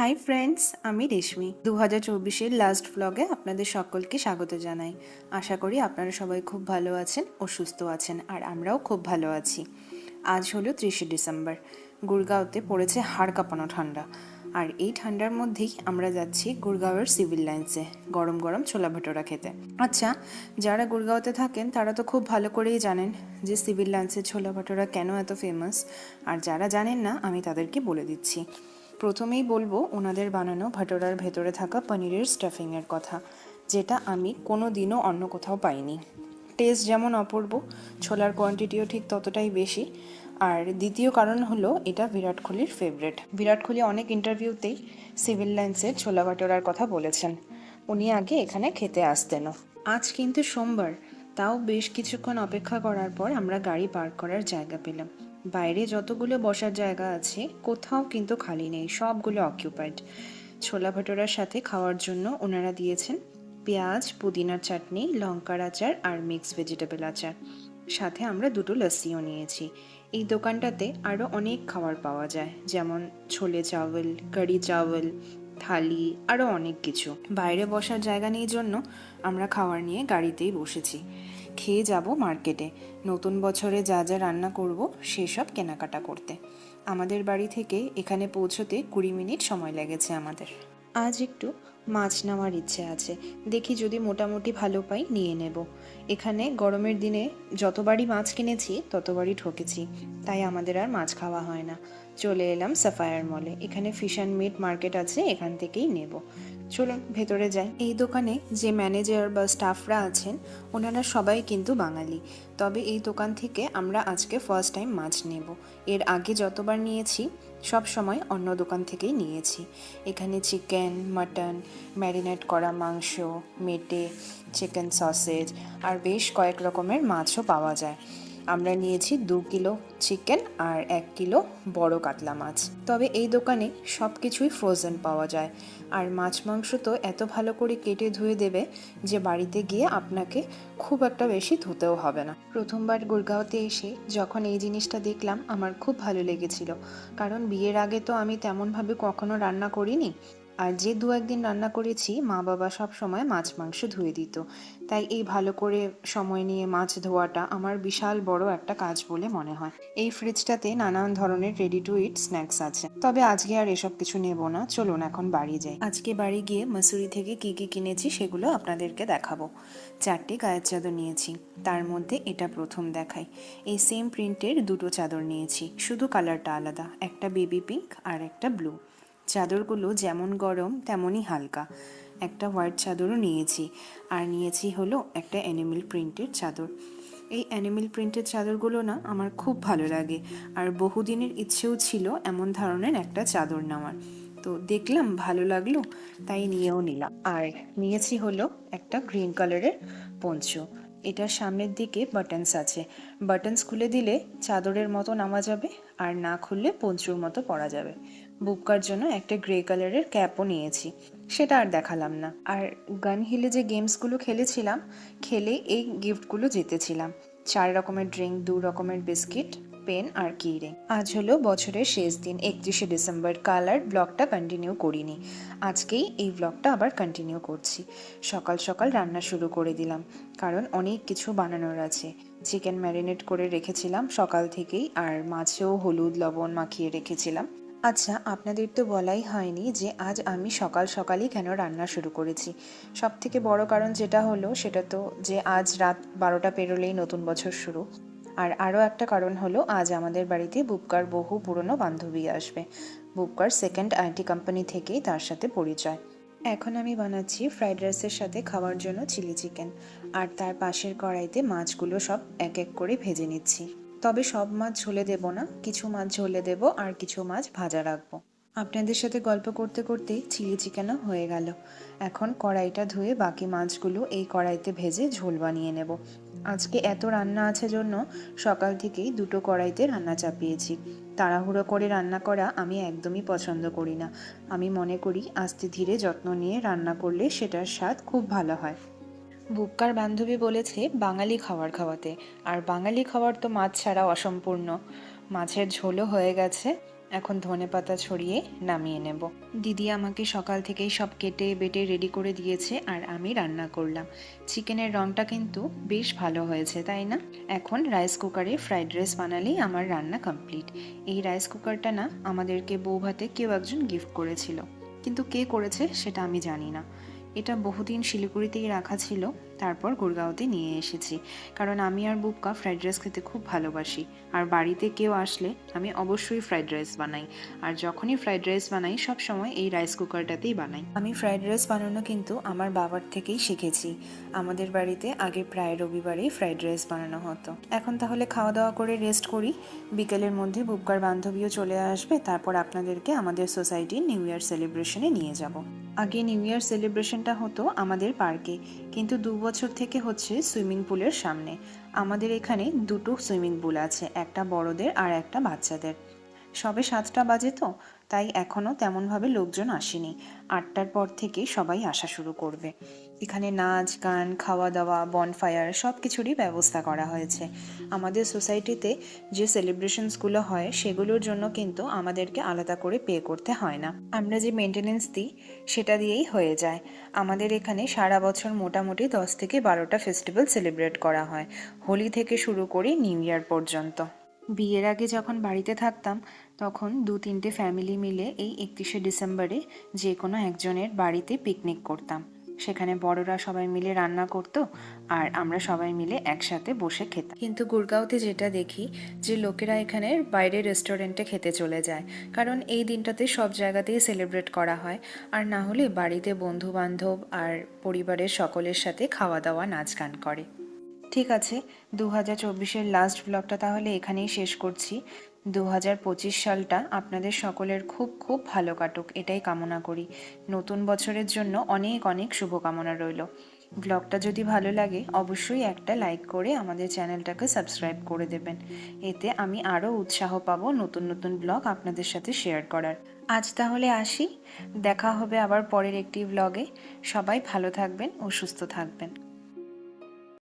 Hi friends আমি রেশমি। দু হাজার চব্বিশের লাস্ট ভ্লগে আপনাদের সকলকে স্বাগত জানাই। আশা করি আপনারা সবাই খুব ভালো আছেন ও সুস্থ আছেন, আর আমরাও খুব ভালো আছি। আজ হলো ত্রিশে ডিসেম্বর। গুরগাঁওতে পড়েছে হাড় কাঁপানো ঠান্ডা। আর এই ঠান্ডার মধ্যেই আমরা যাচ্ছি গুরগাঁওয়ের সিভিল লাইন্সে গরম গরম ছোলা ভাটোরা খেতে। আচ্ছা যারা গুরগাঁওতে থাকেন, তারা তো খুব ভালো করেই জানেন যে সিভিল লাইন্সের ছোলা ভাটোরা কেন এত ফেমাস আর যারা জানেন না, আমি তাদেরকে বলে দিচ্ছি। প্রথমেই বলব ওনাদের বানানো ভাটোরার ভেতরে থাকা পনিরের স্টাফিংয়ের কথা, যেটা আমি কোনো দিনও অন্য কোথাও পাইনি। টেস্ট যেমন অপূর্ব, ছোলার কোয়ান্টিটিও ঠিক ততটাই বেশি। আর দ্বিতীয় কারণ হলো, এটা বিরাট কোহলির ফেভারেট বিরাট কোহলি অনেক ইন্টারভিউতেই সিভিল লাইন্সের ছোলা ভাটোরার কথা বলেছেন। উনি আগে এখানে খেতে আসতেনও আজ কিন্তু সোমবার, তাও বেশ কিছুক্ষণ অপেক্ষা করার পর আমরা গাড়ি পার্ক করার জায়গা পেলাম। বাইরে যতগুলো বসার জায়গা আছে, কোথাও কিন্তু খালি নেই, সবগুলো অকিউপাইড ছোলা ভাটোরার সাথে খাওয়ার জন্য ওনারা দিয়েছেন পেঁয়াজ, পুদিনার চাটনি, লঙ্কার আচার আর মিক্স ভেজিটেবল আচার। সাথে আমরা দুটো লস্যিও নিয়েছি। এই দোকানটাতে আরও অনেক খাবার পাওয়া যায়, যেমন ছোলে চাওয়াল কারি চাওয়াল থালি আরও অনেক কিছু। বাইরে বসার জায়গা নেই জন্য আমরা খাবার নিয়ে গাড়িতেই বসেছি। খেয়ে যাব মার্কেটে। নতুন বছরে যা যা রান্না করব, সেসব কেনাকাটা করতে। আমাদের বাড়ি থেকে এখানে পৌঁছতে কুড়ি মিনিট সময় লেগেছে আমাদের। আজ একটু মাছ নেওয়ার ইচ্ছে আছে। দেখি যদি মোটামুটি ভালো পাই নিয়ে নেব। এখানে গরমের দিনে যতবারই মাছ কিনেছি, ততবারই ঠকেছি। তাই আমাদের আর মাছ খাওয়া হয় না। চলে এলাম সাফায়ার মলে। এখানে ফিশ অ্যান্ড মিট মার্কেট আছে, এখান থেকেই নেব। চলুন ভেতরে যাই। এই দোকানে যে ম্যানেজার বা স্টাফরা আছেন, ওনারা সবাই কিন্তু বাঙালি। তবে এই দোকান থেকে আমরা আজকে ফার্স্ট টাইম মাছ নেব। এর আগে যতবার নিয়েছি, সব সময় অন্য দোকান থেকেই নিয়েছি। এখানে চিকেন মাটন ম্যারিনেট করা মাংস মেটে চিকেন সসেজ আর বেশ কয়েক রকমের মাছও পাওয়া যায়। আমরা নিয়েছি দু কিলো চিকেন আর এক কিলো বড় কাতলা মাছ। তবে এই দোকানে সব কিছুই ফ্রোজেন পাওয়া যায়। আর মাছ মাংস তো এত ভালো করে কেটে ধুয়ে দেবে যে বাড়িতে গিয়ে আপনাকে খুব একটা বেশি ধুতেও হবে না। প্রথমবার গুরগাঁওতে এসে যখন এই জিনিসটা দেখলাম, আমার খুব ভালো লেগেছিল। কারণ বিয়ের আগে তো আমি তেমনভাবে কখনো রান্না করিনি। আর যে দু একদিন রান্না করেছি, মা বাবা সব সময় মাছ, মাংস ধুয়ে দিত। তাই এই ভালো করে সময় নিয়ে মাছ ধোয়াটা আমার বিশাল বড় একটা কাজ বলে মনে হয়। এই ফ্রিজটাতে নানান ধরনের রেডি টু ইট স্ন্যাক্স আছে। তবে আজকে আর এসব কিছু নেব না। চলুন এখন বাড়ি যাই। আজকে বাড়ি গিয়ে মাসুরি থেকে কি কি কিনেছি সেগুলো আপনাদেরকে দেখাবো। চারটে গায়ের চাদর নিয়েছি। তার মধ্যে এটা প্রথম দেখাই। এই সেম প্রিন্টের দুটো চাদর নিয়েছি। শুধু কালারটা আলাদা। একটা বেবি পিঙ্ক আর একটা ব্লু চাদরগুলো যেমন গরম, তেমনই হালকা। একটা হোয়াইট চাদরও নিয়েছি। আর নিয়েছি হলো একটা অ্যানিমেল প্রিন্টের চাদর। এই অ্যানিমেল প্রিন্টের চাদরগুলো না আমার খুব ভালো লাগে। আর বহুদিনের ইচ্ছেও ছিল এমন ধরনের একটা চাদর নেওয়ার। তো দেখলাম ভালো লাগল, তাই নিয়েও নিলাম। আর নিয়েছি হলো একটা গ্রিন কালারের পঞ্চ। এটার সামনের দিকে বাটনস আছে। বাটনস খুলে দিলে চাদরের মতো নামা যাবে, আর না খুললে পঞ্চুর মতো পরা যাবে। বুকার জন্য একটা গ্রে কালারের ক্যাপও নিয়েছি। সেটা আর দেখালাম না। আর গান হিলে যে গেমসগুলো খেলেছিলাম, খেলে এই গিফটগুলো জিতেছিলাম। চার রকমের ড্রিঙ্ক, দু রকমের বিস্কিট, পেন আর কি রিং। আজ হলো বছরের শেষ দিন, একত্রিশে ডিসেম্বর। কালার ব্লগটা কন্টিনিউ করিনি। আজকেই এই ব্লগটা আবার কন্টিনিউ করছি। সকাল সকাল রান্না শুরু করে দিলাম। কারণ অনেক কিছু বানানোর আছে। চিকেন ম্যারিনেট করে রেখেছিলাম সকাল থেকেই। আর মাছেও হলুদ, লবণ মাখিয়ে রেখেছিলাম। আচ্ছা আপনাদের তো বলাই হয়নি যে আজ আমি সকাল সকালই কেন রান্না শুরু করেছি। সব থেকে বড় কারণ যেটা হলো, সেটা তো যে আজ রাত বারোটা পেরোলেই নতুন বছর শুরু। আর আরও একটা কারণ হলো, আজ আমাদের বাড়িতে বুবকার বহু পুরনো বান্ধবী আসবে। বুবকার সেকেন্ড আইটি কোম্পানি থেকেই তার সাথে পরিচয়। এখন আমি বানাচ্ছি ফ্রাইড রাইসের সাথে খাওয়ার জন্য চিলি চিকেন আর তার পাশের কড়াইতে মাছগুলো সব এক এক করে ভেজে নিচ্ছি। তবে সব মাছ ঝোলে দেব না। কিছু মাছ ঝোলে দেব আর কিছু মাছ ভাজা রাখব। আপনাদের সাথে গল্প করতে করতে চিলি চিকেনও হয়ে গেল। এখন কড়াইটা ধুয়ে বাকি মাছগুলো এই কড়াইতে ভেজে ঝোল বানিয়ে নেব। আজকে এত রান্না আছে জন্য সকাল থেকেই দুটো কড়াইতে রান্না চাপিয়েছি। তাড়াহুড়ো করে রান্না করা আমি একদমই পছন্দ করি না। আমি মনে করি আস্তে ধীরে যত্ন নিয়ে রান্না করলে সেটার স্বাদ খুব ভালো হয়। বুক্কার বান্ধবী বলেছে বাঙালি খাবার খাওয়াতে, আর বাঙালি খাবার তো মাছ ছাড়া অসম্পূর্ণ। মাছের ঝোলও হয়ে গেছে, এখন ধনে পাতা ছড়িয়ে নামিয়ে নেব। দিদি আমাকে সকাল থেকেই সব কেটে বেটে রেডি করে দিয়েছে, আর আমি রান্না করলাম। চিকেনের রঙটা কিন্তু বেশ ভালো হয়েছে, তাই না? এখন রাইস কুকারে ফ্রাইড রাইস বানালেই আমার রান্না কমপ্লিট। এই রাইস কুকারটা না আমাদেরকে বউ ভাতে কেউ একজন গিফট করেছিল। কিন্তু কে করেছে সেটা আমি জানি না। এটা বহুদিন শিলিগুড়িতেই রাখা ছিল, তারপর গুরগাঁওতে নিয়ে এসেছি। কারণ আমি আর বুক্কা ফ্রাইড রাইস খেতে খুব ভালোবাসি। আর বাড়িতে কেউ আসলে আমি অবশ্যই ফ্রাইড রাইস বানাই। আর যখনই ফ্রাইড রাইস বানাই, সব সময় এই রাইস কুকারটাতেই বানাই। আমি ফ্রাইড রাইস বানানো কিন্তু আমার বাবার থেকেই শিখেছি। আমাদের বাড়িতে আগে প্রায় রবিবারেই ফ্রাইড রাইস বানানো হতো। এখন তাহলে খাওয়া দাওয়া করে রেস্ট করি। বিকেলের মধ্যে বুক্কার বান্ধবীও চলে আসবে, তারপর আপনাদেরকে আমাদের সোসাইটির নিউ ইয়ার সেলিব্রেশনে নিয়ে যাব। আগে নিউ ইয়ার সেলিব্রেশনটা হতো আমাদের পার্কে কিন্তু দু বছর থেকে হচ্ছে সুইমিং পুলের সামনে। আমাদের এখানে দুটো সুইমিং পুল আছে, একটা বড়দের আর একটা বাচ্চাদের। সবে সাতটা বাজে তো, তাই এখনও তেমনভাবে লোকজন আসেনি। আটটার পর থেকে সবাই আসা শুরু করবে। এখানে নাচ, গান খাওয়া দাওয়া বনফায়ার সব কিছুরই ব্যবস্থা করা হয়েছে। আমাদের সোসাইটিতে যে সেলিব্রেশনসগুলো হয়, সেগুলোর জন্য কিন্তু আমাদেরকে আলাদা করে পে করতে হয় না। আমরা যে মেনটেনেন্স দিই, সেটা দিয়েই হয়ে যায়। আমাদের এখানে সারা বছর মোটামুটি দশ থেকে বারোটা ফেস্টিভ্যাল সেলিব্রেট করা হয়। হোলি থেকে শুরু করে নিউ ইয়ার পর্যন্ত। বিয়ের আগে যখন বাড়িতে থাকতাম, তখন দু তিনটে ফ্যামিলি মিলে এই একত্রিশে ডিসেম্বরে যে কোনো একজনের বাড়িতে পিকনিক করতাম। সেখানে বড়রা সবাই মিলে রান্না করতো আর আমরা সবাই মিলে একসাথে বসে খেতাম। কিন্তু গুরগাঁওতে যেটা দেখি যে লোকেরা এখানে বাইরে রেস্টুরেন্টে খেতে চলে যায়। কারণ এই দিনটাতে সব জায়গাতেই সেলিব্রেট করা হয়। আর না হলে বাড়িতে বন্ধু বান্ধব আর পরিবারের সকলের সাথে খাওয়া দাওয়া নাচ গান করে। ঠিক আছে দু হাজার চব্বিশের লাস্ট ব্লগটা তাহলে এখানেই শেষ করছি। দু হাজার পঁচিশ সালটা আপনাদের সকলের খুব খুব ভালো কাটুক, এটাই কামনা করি। নতুন বছরের জন্য অনেক অনেক শুভকামনা রইল। ব্লগটা যদি ভালো লাগে, অবশ্যই একটা লাইক করে আমাদের চ্যানেলটাকে সাবস্ক্রাইব করে দেবেন। এতে আমি আরও উৎসাহ পাবো নতুন নতুন ব্লগ আপনাদের সাথে শেয়ার করার। আজ তাহলে আসি, দেখা হবে আবার পরের একটি ব্লগে সবাই ভালো থাকবেন ও সুস্থ থাকবেন।